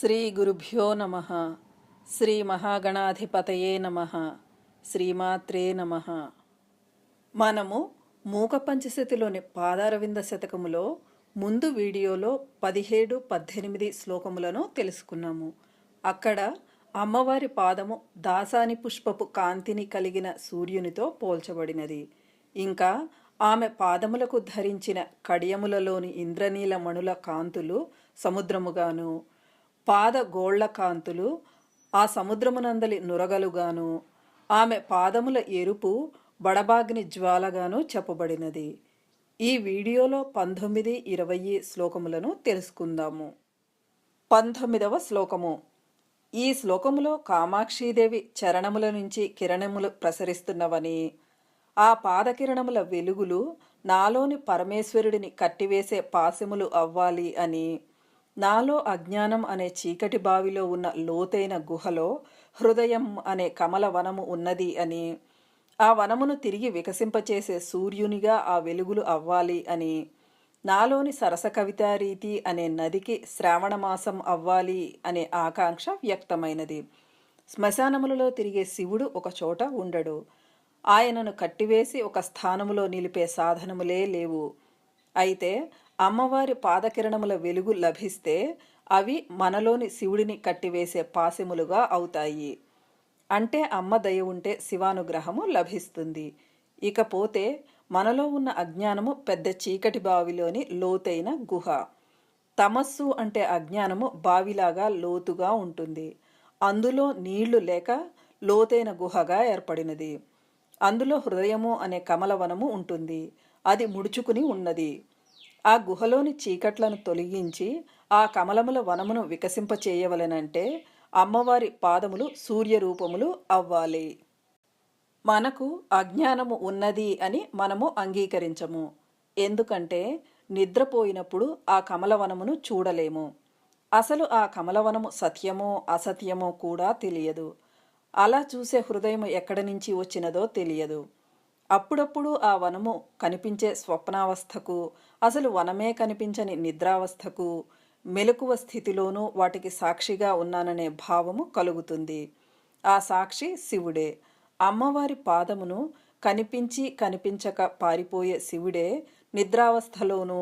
శ్రీ గురుభ్యో నమ. శ్రీ మహాగణాధిపతయే నమ. శ్రీమాత్రే నమ. మనము మూక పంచశతిలోని పాదారవింద శతకములో ముందు వీడియోలో పదిహేడు పద్దెనిమిది శ్లోకములను తెలుసుకున్నాము. అక్కడ అమ్మవారి పాదము దాసాని పుష్పపు కాంతిని కలిగిన సూర్యునితో పోల్చబడినది. ఇంకా ఆమె పాదములకు ధరించిన కడియములలోని ఇంద్రనీల మణుల కాంతులు సముద్రముగాను పాద గోళ్ళ కాంతులు ఆ సముద్రమునందలి నురగలుగాను ఆమె పాదముల ఎరుపు బడబాగ్ని జ్వాలగాను చెప్పబడినది. ఈ వీడియోలో పంతొమ్మిది ఇరవై శ్లోకములను తెలుసుకుందాము. పంతొమ్మిదవ శ్లోకము. ఈ శ్లోకములో కామాక్షీదేవి చరణముల నుంచి కిరణములు ప్రసరిస్తున్నవని ఆ పాదకిరణముల వెలుగులు నాలోని పరమేశ్వరుడిని కట్టివేసే పాశములు అవ్వాలి అని నాలో అజ్ఞానం అనే చీకటి బావిలో ఉన్న లోతైన గుహలో హృదయం అనే కమల వనము ఉన్నది అని ఆ వనమును తిరిగి వికసింపచేసే సూర్యునిగా ఆ వెలుగులు అవ్వాలి అని నాలోని సరస కవితారీతి అనే నదికి శ్రావణమాసం అవ్వాలి అనే ఆకాంక్ష వ్యక్తమైనది. శ్మశానములలో తిరిగే శివుడు ఒక చోట ఉండడు. ఆయనను కట్టివేసి ఒక స్థానములో నిలిపే సాధనములే లేవు. అయితే అమ్మవారి పాదకిరణముల వెలుగు లభిస్తే అవి మనలోని శివుడిని కట్టివేసే పాశములుగా అవుతాయి. అంటే అమ్మ దయ ఉంటే శివానుగ్రహము లభిస్తుంది. ఇకపోతే మనలో ఉన్న అజ్ఞానము పెద్ద చీకటి బావిలోని లోతైన గుహ. తమస్సు అంటే అజ్ఞానము బావిలాగా లోతుగా ఉంటుంది. అందులో నీళ్ళు లేక లోతైన గుహగా ఏర్పడినది. అందులో హృదయము అనే కమలవనము ఉంటుంది. అది ముడుచుకుని ఉన్నది. ఆ గుహలోని చీకట్లను తొలగించి ఆ కమలముల వనమును వికసింపచేయవలనంటే అమ్మవారి పాదములు సూర్యరూపములు అవ్వాలి. మనకు అజ్ఞానము ఉన్నది అని మనము అంగీకరించము. ఎందుకంటే నిద్రపోయినప్పుడు ఆ కమలవనమును చూడలేము. అసలు ఆ కమలవనము సత్యమో అసత్యమో కూడా తెలియదు. అలా చూసే హృదయం ఎక్కడి నుంచి వచ్చినదో తెలియదు. అప్పుడప్పుడు ఆ వనము కనిపించే స్వప్నావస్థకు అసలు వనమే కనిపించని నిద్రావస్థకు మెలకువ స్థితిలోనూ వాటికి సాక్షిగా ఉన్నాననే భావము కలుగుతుంది. ఆ సాక్షి శివుడే. అమ్మవారి పాదమును కనిపించి కనిపించక పారిపోయే శివుడే నిద్రావస్థలోనూ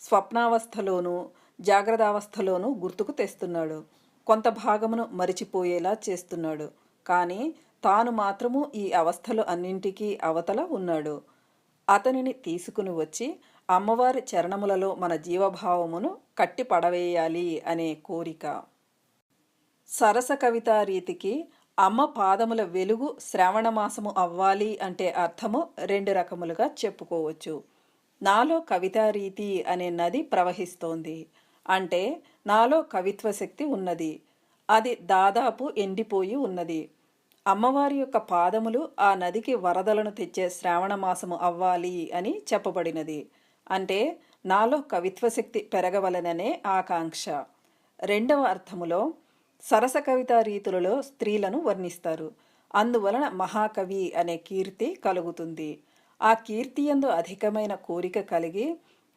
స్వప్నావస్థలోనూ జాగ్రత్తావస్థలోనూ గుర్తుకు తెస్తున్నాడు. కొంత భాగమును మరిచిపోయేలా చేస్తున్నాడు. కానీ తాను మాత్రము ఈ అవస్థలు అన్నింటికీ అవతల ఉన్నాడు. అతనిని తీసుకుని వచ్చి అమ్మవారి చరణములలో మన జీవభావమును కట్టి పడవేయాలి అనే కోరిక. సరస కవితా రీతికి అమ్మ పాదముల వెలుగు శ్రావణమాసము అవ్వాలి అంటే అర్థము రెండు రకములుగా చెప్పుకోవచ్చు. నాలో కవితారీతి అనే నది ప్రవహిస్తోంది. అంటే నాలో కవిత్వ శక్తి ఉన్నది. అది దాదాపు ఎండిపోయి ఉన్నది. అమ్మవారి యొక్క పాదములు ఆ నదికి వరదలను తెచ్చే శ్రావణమాసము అవ్వాలి అని చెప్పబడినది. అంటే నాలో కవిత్వశక్తి పెరగవలననే ఆకాంక్ష. రెండవ అర్థములో సరస కవితా రీతులలో స్త్రీలను వర్ణిస్తారు. అందువలన మహాకవి అనే కీర్తి కలుగుతుంది. ఆ కీర్తి ఎందు అధికమైన కోరిక కలిగి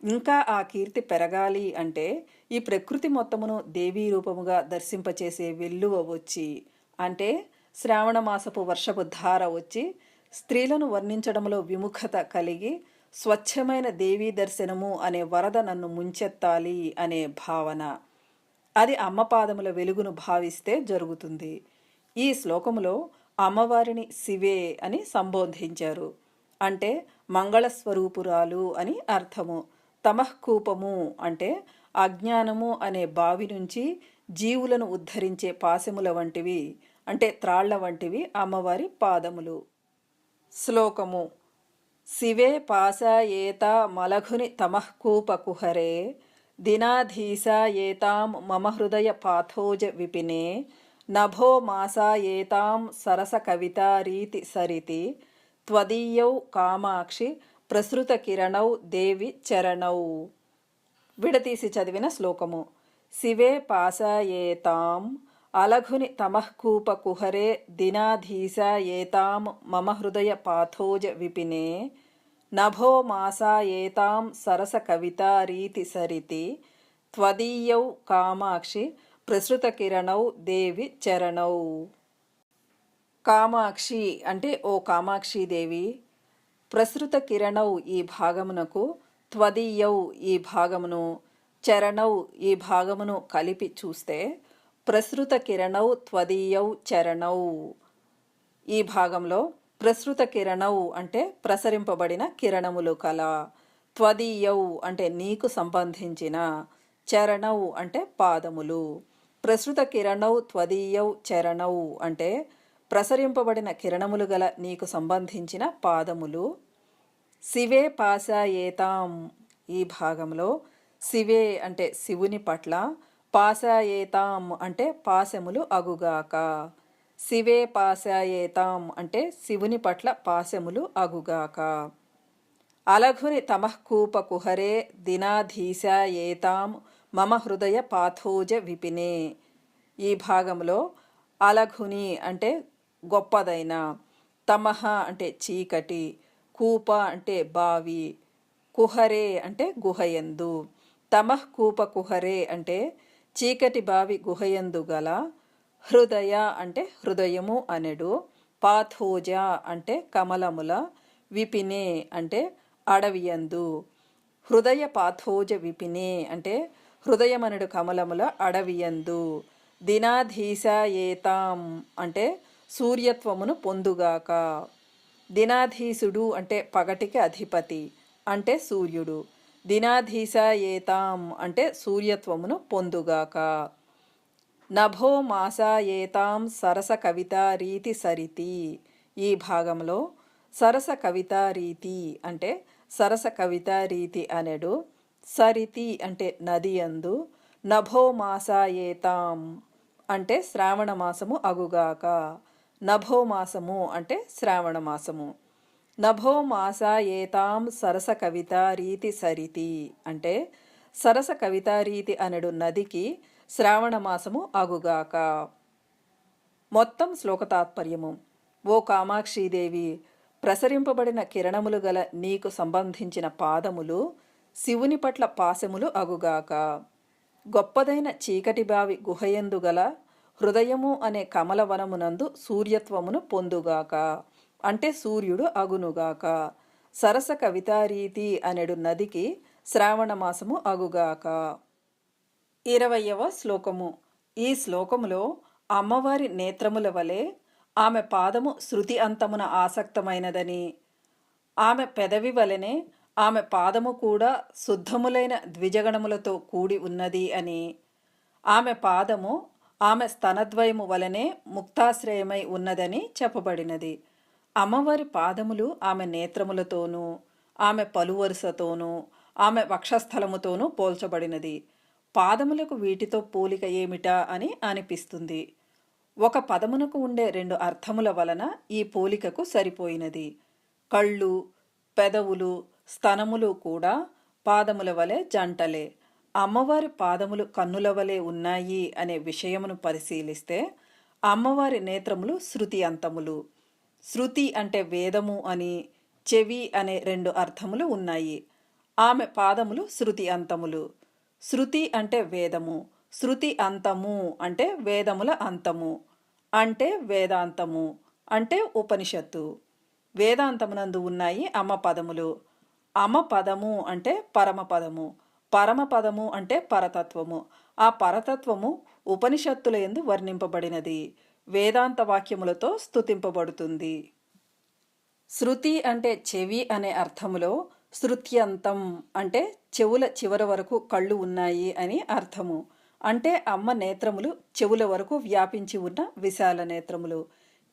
ఇంకా ఆ కీర్తి పెరగాలి అంటే ఈ ప్రకృతి మొత్తమును దేవీ రూపముగా దర్శింపచేసే వెల్లువ వచ్చి అంటే శ్రావణమాసపు వర్షపు ధార వచ్చి స్త్రీలను వర్ణించడంలో విముఖత కలిగి స్వచ్ఛమైన దేవీ దర్శనము అనే వరద నన్ను ముంచెత్తాలి అనే భావన. అది అమ్మపాదముల వెలుగును భావిస్తే జరుగుతుంది. ఈ శ్లోకములో అమ్మవారిని శివే అని సంబోధించారు. అంటే మంగళస్వరూపురాలు అని అర్థము. తమఃకూపము అంటే అజ్ఞానము అనే బావి నుంచి జీవులను ఉద్ధరించే పాశముల వంటివి. అంటే త్రాళ్ళ వంటివి అమ్మవారి పాదములు. శ్లోకము. శివే పాశాయేత మలఘుని తమఃకూపకుహరే కుహరే ఏతాం మమ హృదయ పాథోజ విపినే నభో మాసాయేతాం సరస కవితారీతి సరితి త్వదీయౌ కామాక్షి ప్రసృత కిరణౌ దేవి చరణౌ. విడతీసి చదివిన శ్లోకము. శివే పాశాయేతాం అలఘుని తమఃకూప కుహరే దినాధీశ ఏతాం మమ హృదయ పాథోజ విపినే నభో మాసా ఏతాం సరస కవితా రీతి సరితి త్వదీయౌ కామాక్షి ప్రసృత కిరణౌ దేవి చరణౌ కామాక్షి అంటే ఓ కామాక్షిదేవి ప్రసృత కిరణౌ ఈ భాగమునకు త్వదీయౌ ఈ భాగమును చరణౌ ఈ భాగమును కలిపి చూస్తే ప్రసృత కిరణౌ త్వదీయౌ చరణౌ. ఈ భాగంలో ప్రసృత కిరణౌ అంటే ప్రసరింపబడిన కిరణములు కల. త్వదీయౌ అంటే నీకు సంబంధించిన చరణౌ అంటే పాదములు. ప్రసృత కిరణౌ త్వదీయౌ చరణౌ అంటే ప్రసరింపబడిన కిరణములు గల నీకు సంబంధించిన పాదములు. శివే పాశాయేతాం. ఈ భాగంలో శివే అంటే శివుని పట్ల పాశాయేతాం అంటే పాశములు అగుగాక. శివే పాశాయేతాం అంటే శివుని పట్ల పాశములు అగుగాక. అలఘుని తమఃకూప కుహరే దినాధీశాయేతాం మమ హృదయ పాథోజ విపినే. ఈ భాగంలో అలఘుని అంటే గొప్పదైన తమహ అంటే చీకటి కూప అంటే బావి కుహరే అంటే గుహయందు తమఃకూప కుహరే అంటే చీకటి బావి గుహయందు గల హృదయ అంటే హృదయము అనెడు పాథోజ అంటే కమలముల విపినే అంటే అడవియందు. హృదయ పాథోజ విపినే అంటే హృదయమనుడు కమలముల అడవియందు. దినాధీశాయేతాం అంటే సూర్యత్వమును పొందుగాక. దినాధీసుడు అంటే పగటికి అధిపతి అంటే సూర్యుడు. దినాధీసాయేతాం అంటే సూర్యత్వమును పొందుగాక. నభో మాసాయేతాం సరస కవిత రీతి సరితి. ఈ భాగంలో సరస కవిత రీతి అంటే సరస కవిత రీతి అనెడు సరితి అంటే నది అందు నభో మాసాయేతాం అంటే శ్రావణ మాసము అగుగాక. నభో మాసము అంటే శ్రావణ మాసము. నభో మాసాయేతాం సరస కవిత రీతి సరితి అంటే సరస కవిత రీతి అనడు నదికి శ్రావణ మాసము అగుగాక మొత్తం శ్లోక తాత్పర్యము ఓ కామాక్షీదేవి ప్రసరింపబడిన కిరణములు గల నీకు సంబంధించిన పాదములు శివుని పట్ల పాశములు అగుగాక గొప్పదైన చీకటి బావి గుహయందు గల హృదయము అనే కమలవనమునందు సూర్యత్వమును పొందుగాక. అంటే సూర్యుడు అగునుగాక. సరస కవితారీతి అనెడు నదికి శ్రావణమాసము అగుగాక. ఇరవయవ శ్లోకము. ఈ శ్లోకములో అమ్మవారి నేత్రముల వలె ఆమె పాదము శృతి అంతమున ఆసక్తమైనదని ఆమె పెదవి వలెనే ఆమె పాదము కూడా శుద్ధములైన ద్విజగణములతో కూడి ఉన్నది అని ఆమె పాదము ఆమె స్తనద్వయము వలనే ముక్తాశ్రయమై ఉన్నదని చెప్పబడినది. అమ్మవారి పాదములు ఆమె నేత్రములతోనూ ఆమె పలువరుసతోనూ ఆమె వక్షస్థలముతోనూ పోల్చబడినది. పాదములకు వీటితో పోలిక ఏమిటా అని అనిపిస్తుంది. ఒక పదమునకు ఉండే రెండు అర్థముల వలన ఈ పోలికకు సరిపోయినది. కళ్ళు పెదవులు స్తనములు కూడా పాదముల వలె జంటలే. అమ్మవారి పాదములు కన్నుల వలె ఉన్నాయి అనే విషయమును పరిశీలిస్తే అమ్మవారి నేత్రములు శృతి అంతములు. శృతి అంటే వేదము అని చెవి అనే రెండు అర్థములు ఉన్నాయి. ఆమె పాదములు శృతి అంతములు. శృతి అంటే వేదము. శృతి అంతము అంటే వేదముల అంతము. అంటే వేదాంతము. అంటే ఉపనిషత్తు. వేదాంతమునందు ఉన్నాయి అమ్మ పదములు. అమ పదము అంటే పరమపదము పరమపదము అంటే పరతత్వము. ఆ పరతత్వము ఉపనిషత్తుల ఎందు వర్ణింపబడినది. వేదాంత వాక్యములతో స్తుతింపబడుతుంది. శృతి అంటే చెవి అనే అర్థములో శృత్యంతం అంటే చెవుల చివర వరకు కళ్ళు ఉన్నాయి అని అర్థము. అంటే అమ్మ నేత్రములు చెవుల వరకు వ్యాపించి ఉన్న విశాల నేత్రములు.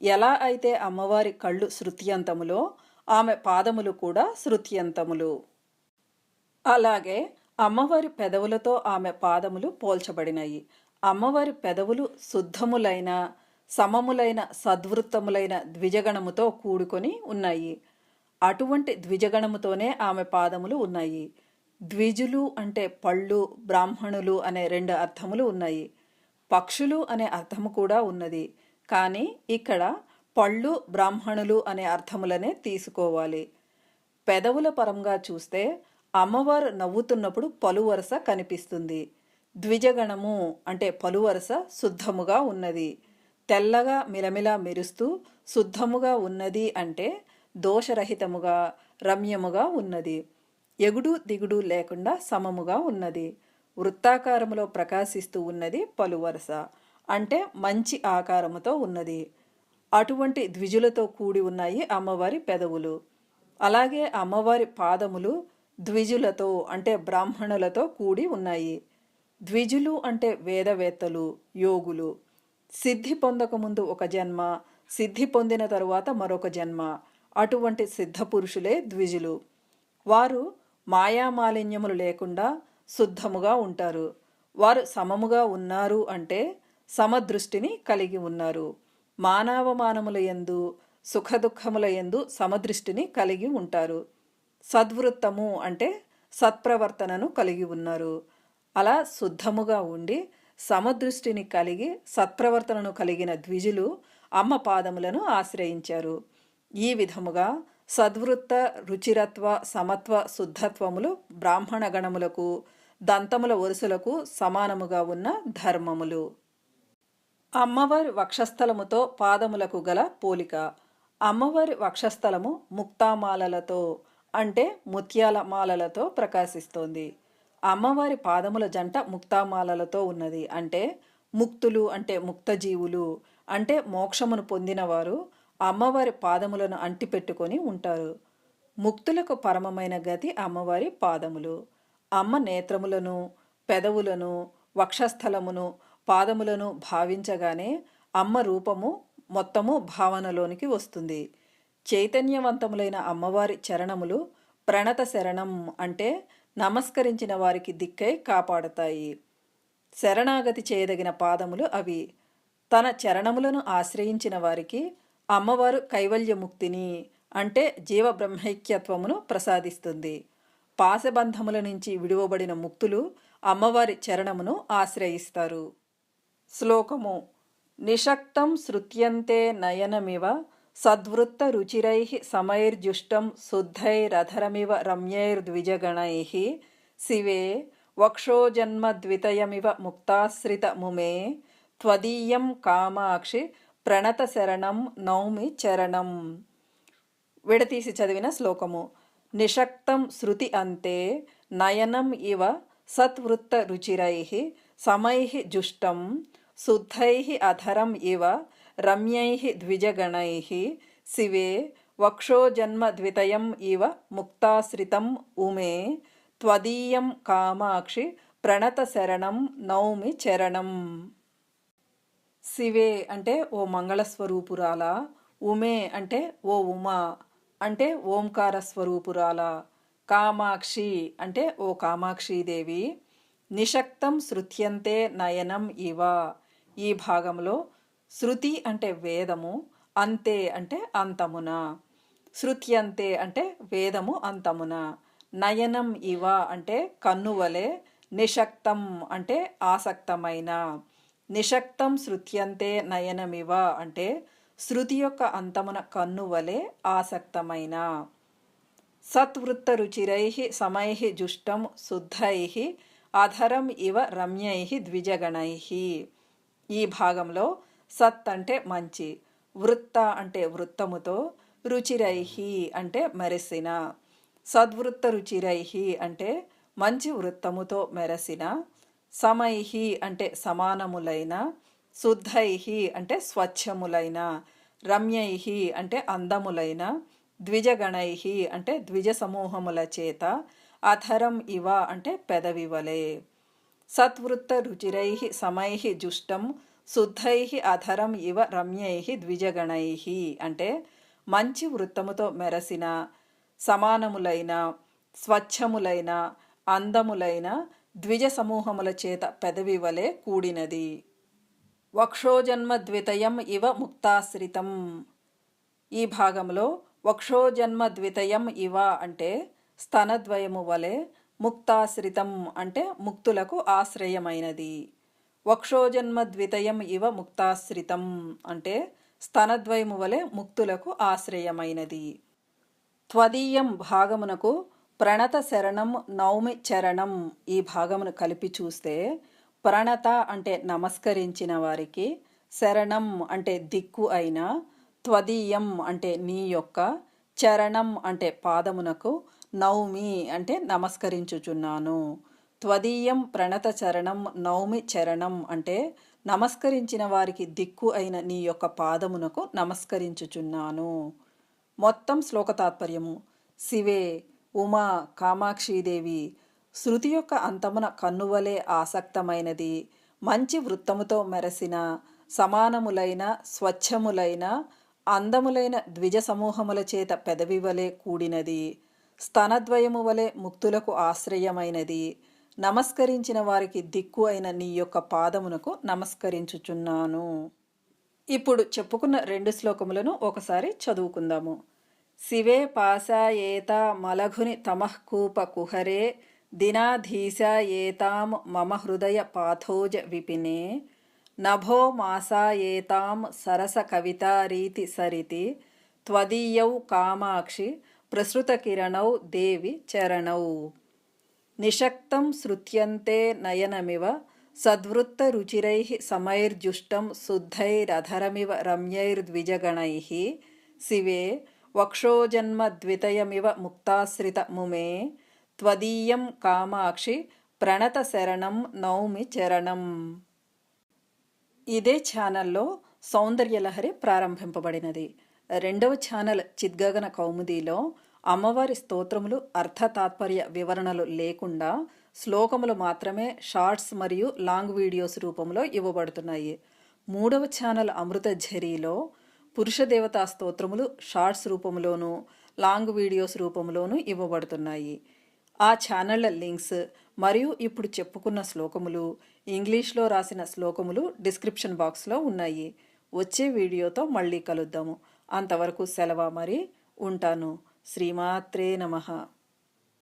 ఎలా అయితే అమ్మవారి కళ్ళు శృత్యంతములో ఆమె పాదములు కూడా శృత్యంతములు. అలాగే అమ్మవారి పెదవులతో ఆమె పాదములు పోల్చబడినాయి. అమ్మవారి పెదవులు శుద్ధములైన సమములైన సద్వృత్తములైన ద్విజగణముతో కూడుకొని ఉన్నాయి. అటువంటి ద్విజగణముతోనే ఆమె పాదములు ఉన్నాయి. ద్విజులు అంటే పళ్ళు బ్రాహ్మణులు అనే రెండు అర్థములు ఉన్నాయి. పక్షులు అనే అర్థము కూడా ఉన్నది. కానీ ఇక్కడ పళ్ళు బ్రాహ్మణులు అనే అర్థములనే తీసుకోవాలి. పెదవుల పరంగా చూస్తే అమ్మవారు నవ్వుతున్నప్పుడు పలు వరుస కనిపిస్తుంది. ద్విజగణము అంటే పలువరస శుద్ధముగా ఉన్నది. తెల్లగా మిలమిలా మెరుస్తూ శుద్ధముగా ఉన్నది అంటే దోషరహితముగా రమ్యముగా ఉన్నది. ఎగుడు దిగుడు లేకుండా సమముగా ఉన్నది. వృత్తాకారములో ప్రకాశిస్తూ ఉన్నది పలువరస అంటే మంచి ఆకారముతో ఉన్నది. అటువంటి ద్విజులతో కూడి ఉన్నాయి అమ్మవారి పెదవులు. అలాగే అమ్మవారి పాదములు ద్విజులతో అంటే బ్రాహ్మణులతో కూడి ఉన్నాయి. ద్విజులు అంటే వేదవేత్తలు యోగులు. సిద్ధి పొందకముందు ఒక జన్మ సిద్ధి పొందిన తరువాత మరొక జన్మ. అటువంటి సిద్ధ పురుషులే ద్విజులు. వారు మాయామాలిన్యములు లేకుండా శుద్ధముగా ఉంటారు. వారు సమముగా ఉన్నారు అంటే సమదృష్టిని కలిగి ఉన్నారు. మానవమానముల ఎందు సుఖదుఖముల ఎందు సమదృష్టిని కలిగి ఉంటారు. సద్వృత్తము అంటే సత్ప్రవర్తనను కలిగి ఉన్నారు. అలా శుద్ధముగా ఉండి సమదృష్టిని కలిగి సత్ప్రవర్తనను కలిగిన ద్విజులు అమ్మ పాదములను ఆశ్రయించారు. ఈ విధముగా సద్వృత్త రుచిరత్వ సమత్వ శుద్ధత్వములు బ్రాహ్మణ గణములకు దంతముల వరుసలకు సమానముగా ఉన్న ధర్మములు. అమ్మవారి వక్షస్థలముతో పాదములకు గల పోలిక. అమ్మవారి వక్షస్థలము ముక్తామాలలతో అంటే ముత్యాల మాలలతో ప్రకాశిస్తోంది. అమ్మవారి పాదముల జంట ముక్తామాలలతో ఉన్నది. అంటే ముక్తులు అంటే ముక్తజీవులు అంటే మోక్షమును పొందినవారు అమ్మవారి పాదములను అంటిపెట్టుకొని ఉంటారు. ముక్తులకు పరమమైన గతి అమ్మవారి పాదములు. అమ్మ నేత్రములను పెదవులను వక్షస్థలమును పాదములను భావించగానే అమ్మ రూపము మొత్తము భావనలోనికి వస్తుంది. చైతన్యవంతములైన అమ్మవారి చరణములు ప్రణత శరణం అంటే నమస్కరించిన వారికి దిక్కై కాపాడతాయి. శరణాగతి చేయదగిన పాదములు అవి. తన చరణములను ఆశ్రయించిన వారికి అమ్మవారు కైవల్యముక్తిని అంటే జీవబ్రహ్మైక్యత్వమును ప్రసాదిస్తుంది. పాశబంధముల నుంచి విడువబడిన ముక్తులు అమ్మవారి చరణమును ఆశ్రయిస్తారు. శ్లోకము. నిషక్తం శృత్యంతే నయనమివ సద్వృత్త రుచిరై సమైర్జుష్టం శుద్ధైరధరమివ రమ్యైర్ద్విజగణై శివే వక్షోజన్మద్వితయమివ ముక్తాశ్రిత ముమే త్వదీయం కామాక్షి ప్రణతశరణం నౌమి చరణం. విడతీసి చదివిన శ్లోకము. నిషక్తం శృతి అంతే నయనం ఇవ సత్వృత్త రుచిరై సమై జుష్టం శుద్ధై అధరం ఇవ రమ్యై ద్విజగణై శివే వక్షోజన్మద్వితయం ఇవ ముక్తాశ్రితం ఉమే త్వదీయం కామాక్షి ప్రణతశరణం నౌమి చరణం. శివే అంటే ఓ మంగళస్వరూపురాల ఉమే అంటే ఓ ఉమా అంటే ఓంకార స్వరూపురాల కామాక్షి అంటే ఓ కామాక్షీదేవి నిషక్తం శృత్యంతే నయనం ఇవ. ఈ భాగంలో శృతి అంటే వేదము అంతే అంటే అంతమున. శృత్యంతే అంటే వేదము అంతమున. నయనం ఇవ అంటే కన్నువలే నిశక్తం అంటే ఆసక్తమైన. నిశక్తం శృత్యంతే నయనమివ అంటే శృతి యొక్క అంతమున కన్నువలే ఆసక్తమైన. సత్వృత్త రుచిరై సమై జుష్టం శుద్ధై అధరం ఇవ రమ్యై ద్విజగణై. ఈ భాగంలో సత్ అంటే మంచి వృత్త అంటే వృత్తముతో రుచిరైహి అంటే మెరిసిన. సద్వృత్త రుచిరై అంటే మంచి వృత్తముతో మెరసిన. సమైహి అంటే సమానములైన. శుద్ధైహి అంటే స్వచ్ఛములైన. రమ్యైహి అంటే అందములైన. ద్విజగణైహి అంటే ద్విజ సమూహముల చేత. అధరం ఇవ అంటే పెదవివలే. సత్వృత్త రుచిరై సమై జుష్టం శుద్ధై అధరం ఇవ రమ్యై ద్విజగణై అంటే మంచి వృత్తముతో మెరసిన సమానములైన స్వచ్ఛములైన అందములైన ద్విజ సమూహముల చేత పెదవి వలె కూడినది. వక్షోజన్మద్వితయం ఇవ ముక్తాశ్రితం. ఈ భాగంలో వక్షోజన్మద్వితయం ఇవ అంటే స్తనద్వయము వలె ముక్తాశ్రితం అంటే ముక్తులకు ఆశ్రయమైనది. వక్షోజన్మద్వితయం ఇవ ముక్తాశ్రితం అంటే స్తనద్వయము వలె ముక్తులకు ఆశ్రయమైనది. త్వదీయం భాగమునకు ప్రణత శరణం నౌమి చరణం ఈ భాగమును కలిపి చూస్తే ప్రణత అంటే నమస్కరించిన వారికి శరణం అంటే దిక్కు అయిన త్వదీయం అంటే నీ యొక్క చరణం అంటే పాదమునకు నౌమి అంటే నమస్కరించుచున్నాను. త్వదీయం ప్రణత చరణం నౌమి చరణం అంటే నమస్కరించిన వారికి దిక్కు అయిన నీ యొక్క పాదమునకు నమస్కరించుచున్నాను. మొత్తం శ్లోక తాత్పర్యము. శివే ఉమా కామాక్షీదేవి శృతి యొక్క అంతమున కన్నువలే ఆసక్తమైనది. మంచి వృత్తముతో మెరసిన సమానములైన స్వచ్ఛములైన అందములైన ద్విజ సమూహముల చేత పెదవి వలె కూడినది. స్తనద్వయము వలె ముక్తులకు ఆశ్రయమైనది. నమస్కరించిన వారికి దిక్కు అయిన నీ యొక్క పాదమునకు నమస్కరించుచున్నాను. ఇప్పుడు చెప్పుకున్న రెండు శ్లోకములను ఒకసారి చదువుకుందాము. శివే పాశాయేత మలఘుని తమఃకూప కుహరే దినాధీశాయేతాం మమ హృదయ పాథోజ విపినే నభో మాసాయేతాం సరస కవితారీతి సరితి త్వదీయౌ కామాక్షి ప్రసృతకిరణౌ దేవి చరణౌ. నిషక్తం శృత్యంతే నయనమివ సద్వృత్తరుచిరైः సమైర్జుష్టం శుద్ధైరధరమివ రమ్యైర్ద్విజగణై. శివే వక్షోజన్మద్వితయమివ ముక్తాశ్రిత ముమే త్వదీయం కామాక్షి ప్రణతశరణం నౌమి చరణం. ఇదే ఛానల్లో సౌందర్యలహరి ప్రారంభింపబడినది. రెండవ ఛానల్ చిద్గగన కౌముదీలో అమ్మవారి స్తోత్రములు అర్థ తాత్పర్య వివరణలు లేకుండా శ్లోకములు మాత్రమే షార్ట్స్ మరియు లాంగ్ వీడియోస్ రూపంలో ఇవ్వబడుతున్నాయి. మూడవ ఛానల్ అమృత ఝరీలో పురుష దేవతా స్తోత్రములు షార్ట్స్ రూపంలోనూ లాంగ్ వీడియోస్ రూపంలోనూ ఇవ్వబడుతున్నాయి. ఆ ఛానళ్ళ లింక్స్ మరియు ఇప్పుడు చెప్పుకున్న శ్లోకములు ఇంగ్లీష్లో రాసిన శ్లోకములు డిస్క్రిప్షన్ బాక్స్లో ఉన్నాయి. వచ్చే వీడియోతో మళ్ళీ కలుద్దాము. అంతవరకు సెలవు మరి? ఉంటాను. శ్రీమాత్రే నమః.